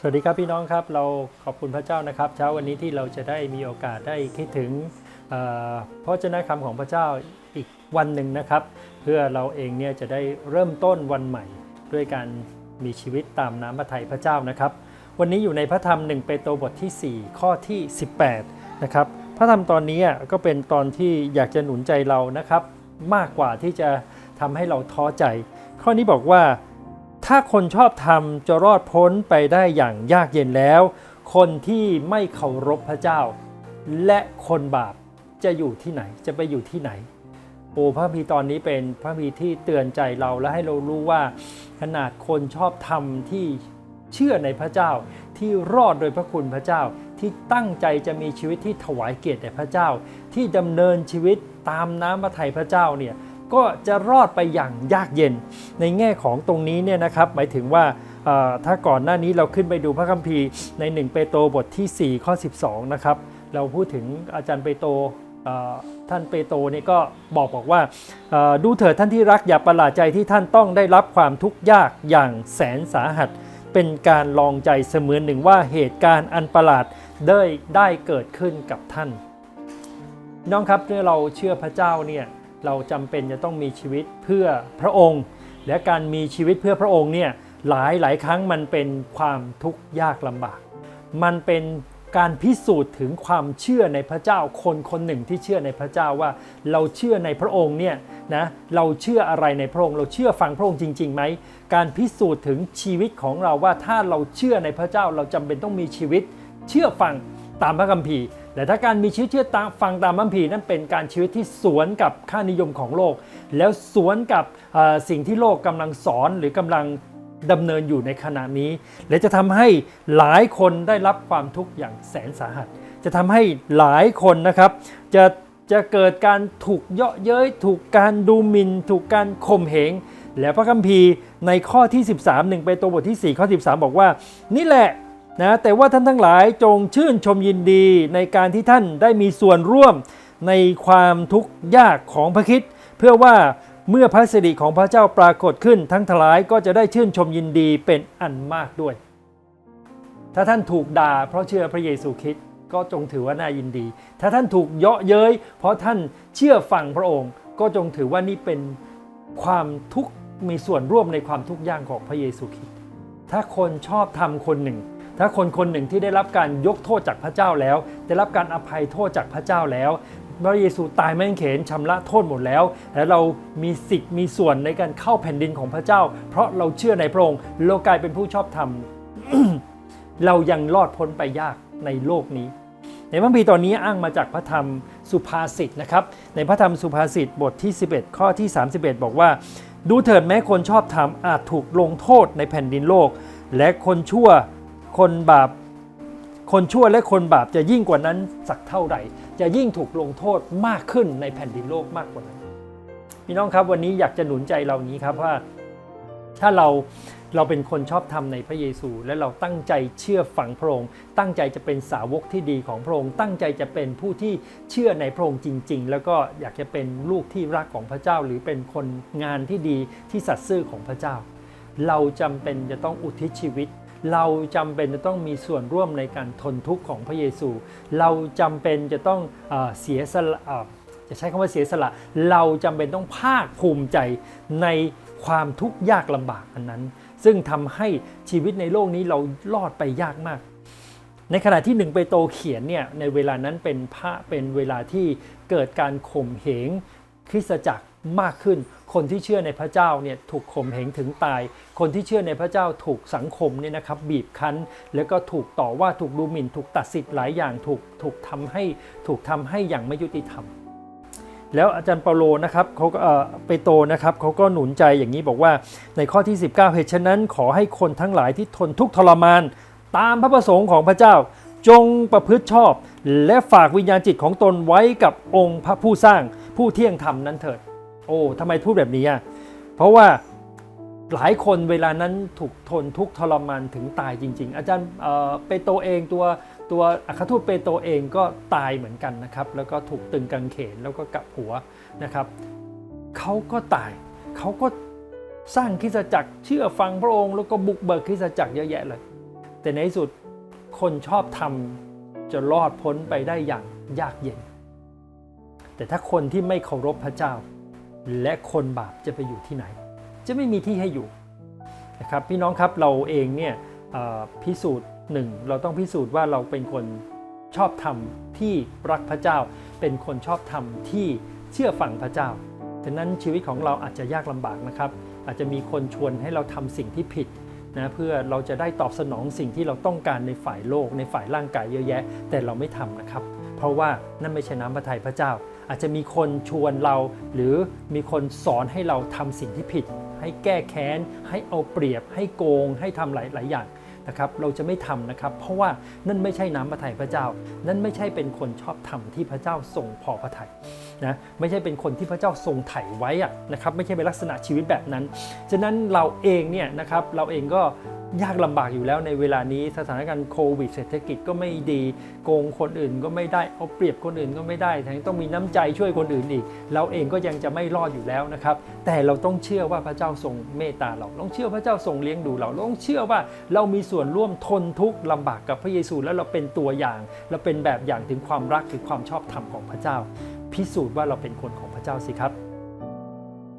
สวัสดีครับพี่น้องครับเราขอบคุณพระเจ้านะครับ เช้าวันนี้ที่เราจะได้มีโอกาสได้คิดถึงเพระเจ้าคำของพระเจ้าอีกวันหนึ่งนะครับ เพื่อเราเองเนี่ยจะได้เริ่มต้นวันใหม่ ด้วยการมีชีวิตตามน้ำพระทัยพระเจ้านะครับ วันนี้อยู่ในพระธรรม1เปโตรบทที่ 4 ข้อที่ 18นะครับพระธรรมตอนนี้ก็เป็นตอนที่อยากจะหนุนใจเรานะครับ มากกว่าที่จะทำให้เราท้อใจ ข้อนี้บอกว่า ถ้าคนชอบธรรมจะรอดพ้นไปได้อย่างยากเย็นแล้ว คนที่ไม่เคารพพระเจ้า และคนบาปจะอยู่ที่ไหนจะไปอยู่ที่ไหน โอ้พระพีตอนนี้เป็นพระพีที่เตือนใจเราและให้เรารู้ว่า ขนาดคนชอบธรรมที่เชื่อในพระเจ้า ที่รอดโดยพระคุณพระเจ้า ที่ตั้งใจจะมีชีวิตที่ถวายเกียรติแด่พระเจ้า ที่ดำเนินชีวิตตามน้ำพระทัยพระเจ้าเนี่ย ก็จะรอดไปอย่างยากเย็น ในแง่ของตรงนี้เนี่ยนะครับหมายถึงว่าถ้าก่อนหน้านี้เราขึ้นไปดูพระคัมภีร์ใน 1 เปโตรบทที่ 4 ข้อ 12 นะครับเราพูดถึงอาจารย์เปโตรท่านเปโตรเนี่ยก็บอกบอกว่าดูเถิดท่านที่รักอย่าประหลาดใจที่ท่านต้องได้รับความทุกข์ยากอย่างแสนสาหัส เป็นการลองใจเสมือนหนึ่งว่าเหตุการณ์อันประหลาดได้ได้เกิดขึ้นกับท่าน น้องครับเมื่อเราเชื่อพระเจ้าเนี่ย เราจำเป็นจะต้องมีชีวิตเพื่อพระองค์ และการมีชีวิตเพื่อพระองค์เนี่ยหลายหลายครั้งมันเป็นความทุกข์ยากลำบาก มันเป็นการพิสูจน์ถึงความเชื่อในพระเจ้าคนคนหนึ่งที่เชื่อในพระเจ้าว่า เราเชื่อในพระองค์เนี่ยนะเราเชื่ออะไรในพระองค์ เราเชื่อฟังพระองค์จริงๆไหมการพิสูจน์ถึงชีวิตของเราว่าถ้าเราเชื่อในพระเจ้า เราจำเป็นต้องมีชีวิต เชื่อฟังตามพระคัมภีร์ แต่ถ้าการมีชีวิตเชื่อตามฟังตามพระคัมภีร์นั้นเป็นการชีวิตที่สวนกับค่านิยมของโลก แล้วสวนกับสิ่งที่โลกกำลังสอนหรือกำลังดำเนินอยู่ในขณะนี้ และจะทำให้หลายคนได้รับความทุกข์อย่างแสนสาหัส จะทำให้หลายคนนะครับ จะจะเกิดการถูกเยาะเย้ยถูกการดูหมิน่นถูกการข่มเหงและพระคัมภีร์ในข้อที่ 13หนึ่งไปตัวบทที่ 4 ข้อ 13 บอกว่า นี่แหละ นะแต่ว่าท่านทั้งหลายจงชื่นชมยินดีในการที่ท่านได้มีส่วนร่วมในความทุกข์ยากของพระคิดเพื่อว่าเมื่อพระสิริของพระเจ้าปรากฏขึ้น ทั้งทลายก็จะได้ชื่นชมยินดีเป็นอันมากด้วย ถ้าท่านถูกด่าเพราะเชื่อพระเยซูคริสต์ก็จงถือว่าน่ายินดี ถ้าท่านถูกเยาะเย้ยเพราะท่านเชื่อฟังพระองค์ ก็จงถือว่านี่เป็นความทุกข์มีส่วนร่วมในความทุกข์ยากของพระเยซูคริสต์ถ้าคนชอบทำคนหนึ่ง ถ้าคนคนหนึ่งที่ได้รับการยกโทษจากพระเจ้าแล้ว ได้รับการอภัยโทษจากพระเจ้าแล้วพระเยซูตายไม่เขนชำระโทษหมดแล้ว และเรามีสิทธิ์มีส่วนในการเข้าแผ่นดินของพระเจ้า เพราะเราเชื่อในพระองค์เรากลายเป็นผู้ชอบธรรม เรายังรอดพ้นไปยากในโลกนี้ ในพระคัมภีตอนนี้อ้างมาจากพระธรรมสุภาษิตนะครับ ในพระธรรมสุภาษิตบทที่ 11 ข้อที่ 31 บอกว่า ดูเถิดแม้คนชอบธรรมอาจถูกลงโทษในแผ่นดินโลก และคนชั่ว คนบาปคนชั่วและคนบาปจะยิ่งกว่านั้นสักเท่าไหร่ จะยิ่งถูกลงโทษมากขึ้นในแผ่นดินโลกมากกว่านั้นพี่น้องครับวันนี้อยากจะหนุนใจเรานี้ครับว่า ถ้าเราเราเป็นคนชอบธรรมในพระเยซู และเราตั้งใจเชื่อฝังพระองค์ตั้งใจจะเป็นสาวกที่ดีของพระองค์ตั้งใจจะเป็นผู้ที่เชื่อในพระองค์จริง ๆ แล้วก็อยากจะเป็นลูกที่รักของพระเจ้า หรือเป็นคนงานที่ดีที่สัตย์ซื่อของพระเจ้า เราจำเป็นจะต้องอุทิศชีวิต เราจำเป็นจะต้องมีส่วนร่วมในการทนทุกข์ของพระเยซู เราจำเป็นจะต้องเอเสียสละจะใช้คำว่าเสียสละ เราจำเป็นต้องภาคภูมิใจในความทุกข์ยากลำบากอันนั้น ซึ่งทำให้ชีวิตในโลกนี้เรารอดไปยากมาก ในขณะที่หนึ่งไปโตเขียนเนี่ยในเวลานั้นเป็นพระเป็นเวลาที่เกิดการข่มเหงคริสตจักร มากขึ้น คนที่เชื่อในพระเจ้าเนี่ยถูกข่มเหงถึงตาย คนที่เชื่อในพระเจ้าถูกสังคมเนี่ยนะครับบีบคั้น แล้วก็ถูกต่อว่าถูกดูหมิ่น ถูกตัดสิทธิ์หลายอย่างถูกถูกทำให้ถูกทำให้อย่างไม่ยุติธรรม แล้วอาจารย์เปาโลนะครับเขาก็เปโตนะครับเขาก็หนุนใจอย่างนี้บอกว่าในข้อที่ 19เหตุฉะนั้น ขอให้คนทั้งหลายที่ทนทุกข์ทรมานตามพระประสงค์ของพระเจ้าจงประพฤติชอบ และฝากวิญญาณจิตของตนไว้กับองค์พระผู้สร้างผู้เที่ยงธรรมนั้นเถิด โอ้ทำไมพูดแบบนี้อะเพราะว่าหลายคนเวลานั้นถูกทนทุกทรมานถึงตายจริง ๆ อาจารย์เปโตรเองตัวตัวอัครทูตเปโตรเองก็ตายเหมือนกันนะครับ แล้วก็ถูกตึงกางเขนแล้วก็กลับหัวนะครับเขาก็ตายเขาก็สร้างคริสตจักรเชื่อฟังพระองค์แล้วก็บุกเบิกคริสตจักรเยอะแยะเลย แต่ในที่สุดคนชอบทำจะรอดพ้นไปได้อย่างยากเย็น แต่ถ้าคนที่ไม่เคารพพระเจ้า และคนบาปจะไปอยู่ที่ไหน จะไม่มีที่ให้อยู่นะครับพี่น้องครับเราเองเนี่ยพิสูจน์หนึ่งเราต้องพิสูจน์ว่าเราเป็นคนชอบธรรมที่รักพระเจ้า เป็นคนชอบธรรมที่เชื่อฟังพระเจ้าฉะนั้นชีวิตของเราอาจจะยากลำบากนะครับ อาจจะมีคนชวนให้เราทำสิ่งที่ผิดนะเพื่อเราจะได้ตอบสนองสิ่งที่เราต้องการในฝ่ายโลก ในฝ่ายร่างกายเยอะแยะ แต่เราไม่ทำนะครับ เพราะว่านั่นไม่ใช่น้ำพระทัยพระเจ้า อาจจะมีคนชวนเรา หรือมีคนสอนให้เราทำสิ่งที่ผิด ให้แก้แค้น ให้เอาเปรียบ ให้โกง ให้ทำหลายหลายอย่างนะครับ เราจะไม่ทำนะครับ เพราะว่านั่นไม่ใช่น้ำพระทัยพระเจ้า นั่นไม่ใช่เป็นคนชอบธรรมที่พระเจ้าทรงพอพระทัยนะ ไม่ใช่เป็นคนที่พระเจ้าทรงไถ่ไว้อะนะครับ ไม่ใช่เป็นลักษณะชีวิตแบบนั้น ฉะนั้นเราเองเนี่ยนะครับ เราเองก็ ยากลำบากอยู่แล้วในเวลานี้สถานการณ์โควิดเศรษฐกิจก็ไม่ดีโกงคนอื่นก็ไม่ได้เอาเปรียบคนอื่นก็ไม่ได้แถมต้องมีน้ำใจช่วยคนอื่นอีก เราเองก็ยังจะไม่รอดอยู่แล้วนะครับ แต่เราต้องเชื่อว่าพระเจ้าทรงเมตตาเราต้องเชื่อพระเจ้าทรงเลี้ยงดูเราต้องเชื่อว่าเรามีส่วนร่วมทนทุกข์ลำบากกับพระเยซูแล้วเราเป็นตัวอย่าง เราเป็นแบบอย่างถึงความรักถึงความชอบธรรมของพระเจ้า พิสูจน์ว่าเราเป็นคนของพระเจ้าสิครับ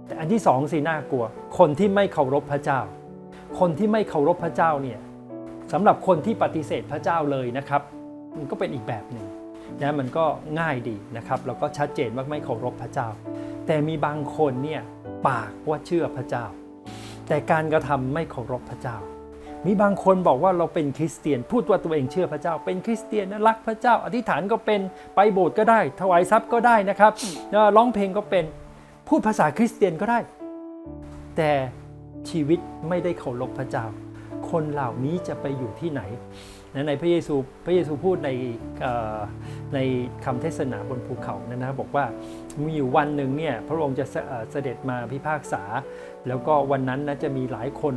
แต่อันที่สองสิน่ากลัว คนที่ไม่เคารพพระเจ้า คนที่ไม่เคารพพระเจ้าเนี่ยสำหรับคนที่ปฏิเสธพระเจ้าเลยนะครับ มันก็เป็นอีกแบบหนึ่งนะมันก็ง่ายดีนะครับแล้วก็ชัดเจนว่าไม่เคารพพระเจ้า แต่มีบางคนเนี่ยปากว่าเชื่อพระเจ้า แต่การกระทำไม่เคารพพระเจ้า มีบางคนบอกว่าเราเป็นคริสเตียน พูดว่าตัวเองเชื่อพระเจ้า เป็นคริสเตียนนะรักพระเจ้า อธิษฐานก็เป็นไปโบสถ์ก็ได้ ถวายทรัพย์ก็ได้นะครับร้องเพลงก็เป็นพูดภาษาคริสเตียนก็ได้ แต่ ชีวิตไม่ได้เคารพพระเจ้า คนเหล่านี้จะไปอยู่ที่ไหนนในพระเยซูพระเยซูพูดในในคำเทศนาบนภูเขานะนะบอกว่ามีอยู่วันหนึ่งเนี่ยพระองค์จะเสด็จมาพิพากษา แล้วก็วันนั้นนะจะมีหลายคน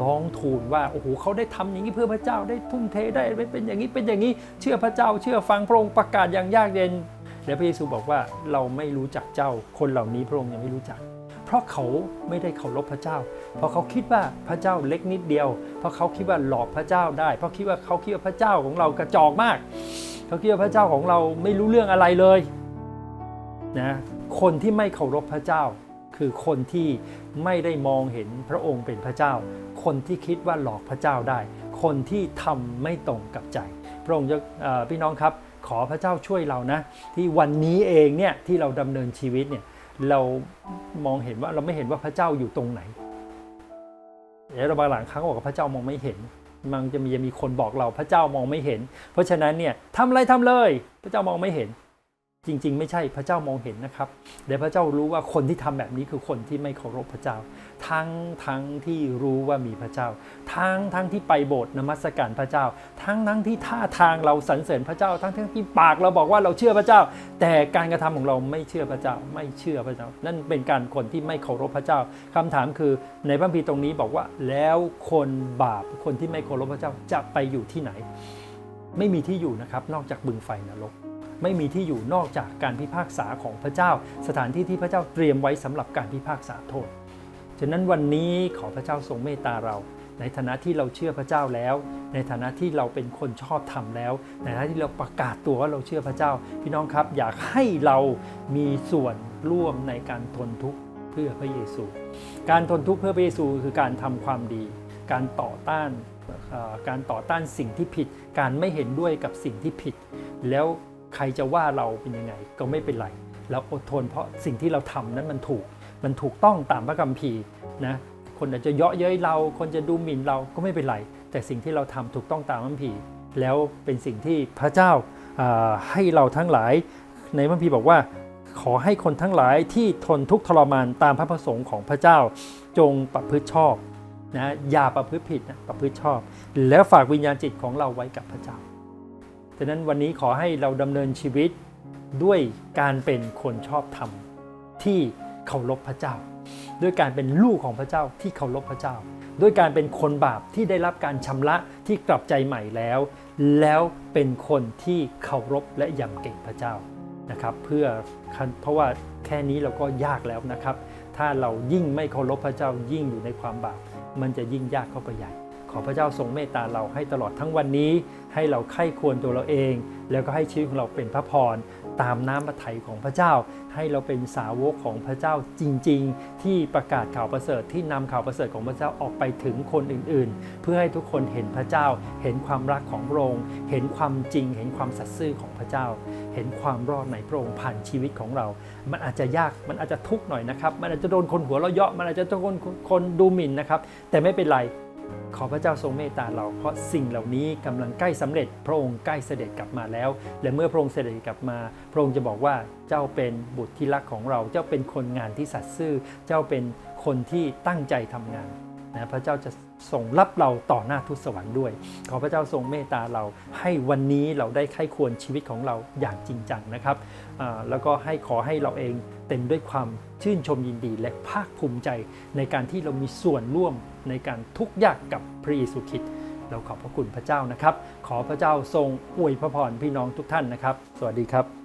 ร้องทูลว่าโอ้โหเขาได้ทำอย่างนี้เพื่อพระเจ้าได้ทุ่มเทได้เป็นอย่างนี้เป็นอย่างนี้เชื่อพระเจ้า เชื่อฟังพระองค์ประกาศอย่างยากเย็น แล้วพระเยซูบอกว่าเราไม่รู้จักเจ้าคนเหล่านี้พระองค์ยังไม่รู้จัก เพราะเขาไม่ได้เคารพพระเจ้า เพราะเขาคิดว่าพระเจ้าเล็กนิดเดียว เพราะเขาคิดว่าหลอกพระเจ้าได้ เพราะคิดว่าเขาคิดว่าพระเจ้าของเรากระจอกมาก เขาคิดว่าพระเจ้าของเราไม่รู้เรื่องอะไรเลยนะคนที่ไม่เคารพพระเจ้า คือคนที่ไม่ได้มองเห็นพระองค์เป็นพระเจ้า คนที่คิดว่าหลอกพระเจ้าได้ คนที่ทำไม่ตรงกับใจ พระองค์จะพี่น้องครับขอพระเจ้าช่วยเรานะ ที่วันนี้เองเนี่ยที่เราดำเนินชีวิตเนี่ย เรามองเห็นว่าเราไม่เห็นว่าพระเจ้าอยู่ตรงไหนเดี๋ยวเราบางหลังครั้งบอกว่าพระเจ้ามองไม่เห็น มันจะมีจะมีคนบอกเราพระเจ้ามองไม่เห็น เพราะฉะนั้นเนี่ยทำอะไรทำเลย พระเจ้ามองไม่เห็น จริง ๆ ไม่ใช่พระเจ้ามองเห็นนะครับเดี๋ยวพระเจ้ารู้ว่าคนที่ทำแบบนี้คือคนที่ไม่เคารพพระเจ้า ทั้งทั้งที่รู้ว่ามีพระเจ้า ทั้งทั้งที่ไปโบสถ์นมัสการพระเจ้า ทั้งทั้งที่ท่าทางเราสรรเสริญพระเจ้า ทั้งทั้งที่ปากเราบอกว่าเราเชื่อพระเจ้า แต่การกระทำของเราไม่เชื่อพระเจ้า ไม่เชื่อพระเจ้า นั่นเป็นการคนที่ไม่เคารพพระเจ้าคำถามคือในพระคัมภีร์ตรงนี้บอกว่า แล้วคนบาปคนที่ไม่เคารพพระเจ้าจะไปอยู่ที่ไหน ไม่มีที่อยู่นะครับ นอกจากบึงไฟนรก ไม่มีที่อยู่นอกจากการพิพากษาของพระเจ้า สถานที่ที่พระเจ้าเตรียมไว้สำหรับการพิพากษาโทษ ฉะนั้นวันนี้ขอพระเจ้าทรงเมตตาเรา ในฐานะที่เราเชื่อพระเจ้าแล้ว ในฐานะที่เราเป็นคนชอบธรรมแล้ว ในฐานะที่เราประกาศตัวว่าเราเชื่อพระเจ้า พี่น้องครับอยากให้เรามีส่วนร่วมในการทนทุกข์เพื่อพระเยซู การทนทุกข์เพื่อพระเยซูคือการทำความดี การต่อต้านการต่อต้านสิ่งที่ผิด การไม่เห็นด้วยกับสิ่งที่ผิด แล้ว ใครจะว่าเราเป็นยังไงก็ไม่เป็นไรเราอดทนเพราะสิ่งที่เราทำนั้นมันถูก มันถูกต้องตามพระคัมภีร์นะคนอาจจะเยาะเย้ยเรา คนจะดูหมิ่นเราก็ไม่เป็นไร แต่สิ่งที่เราทำถูกต้องตามพระคัมภีร์ แล้วเป็นสิ่งที่พระเจ้าอ่าให้เราทั้งหลาย ในพระคัมภีร์บอกว่าขอให้คนทั้งหลายที่ทนทุกข์ทรมานตามพระประสงค์ของพระเจ้า จงประพฤติชอบนะอย่าประพฤติผิดนะประพฤติชอบ แล้วฝากวิญญาณจิตของเราไว้กับพระเจ้า ฉะนั้นวันนี้ขอให้เราดำเนินชีวิตด้วยการเป็นคนชอบธรรมที่เคารพพระเจ้า ด้วยการเป็นลูกของพระเจ้าที่เคารพพระเจ้า ด้วยการเป็นคนบาปที่ได้รับการชำระที่กลับใจใหม่แล้ว แล้วเป็นคนที่เคารพและยำเกรงพระเจ้านะครับ เพื่อเพราะว่าแค่นี้เราก็ยากแล้วนะครับ ถ้าเรายิ่งไม่เคารพพระเจ้ายิ่งอยู่ในความบาป มันจะยิ่งยากเข้าไปใหญ่ ขอพระเจ้าทรงเมตตาเราให้ตลอดทั้งวันนี้ ให้เราไข้ควรตัวเราเอง แล้วก็ให้ชีวิตของเราเป็นพระพรตามน้ำพระทัยของพระเจ้า ให้เราเป็นสาวกของพระเจ้าจริง ๆ ที่ประกาศข่าวประเสริฐที่นำข่าวประเสริฐของพระเจ้าออกไปถึงคนอื่นๆ เพื่อให้ทุกคนเห็นพระเจ้า เห็นความรักของพระองค์เห็นความจริง เห็นความสัตย์ซื่อของพระเจ้า เห็นความรอดในพระองค์ผ่านชีวิตของเรา มันอาจจะยากมันอาจจะทุกข์หน่อยนะครับ มันอาจจะโดนคนหัวเราะเยาะมันอาจจะโดนคนดูหมิ่นนะครับ แต่ไม่เป็นไร ขอพระเจ้าทรงเมตตาเรา เพราะสิ่งเหล่านี้กำลังใกล้สำเร็จ พระองค์ใกล้เสด็จกลับมาแล้ว และเมื่อพระองค์เสด็จกลับมา พระองค์จะบอกว่าเจ้าเป็นบุตรที่รักของเรา เจ้าเป็นคนงานที่สัตย์ซื่อ เจ้าเป็นคนที่ตั้งใจทำงาน นะพระเจ้าจะทรงรับเราต่อหน้าทุตสวรรค์ด้วย ขอพระเจ้าทรงเมตตาเราให้วันนี้เราได้ไข้ควรชีวิตของเราอย่างจริงจังนะครับ แล้วก็ให้ขอให้เราเองเต็มด้วยความชื่นชมยินดีและภาคภูมิใจในการที่เรามีส่วนร่วมในการทุกข์ยากกับพระเยซูคริสต์เราขอบพระคุณพระเจ้านะครับ ขอพระเจ้าทรงอวยพระพรพี่น้องทุกท่านนะครับ สวัสดีครับ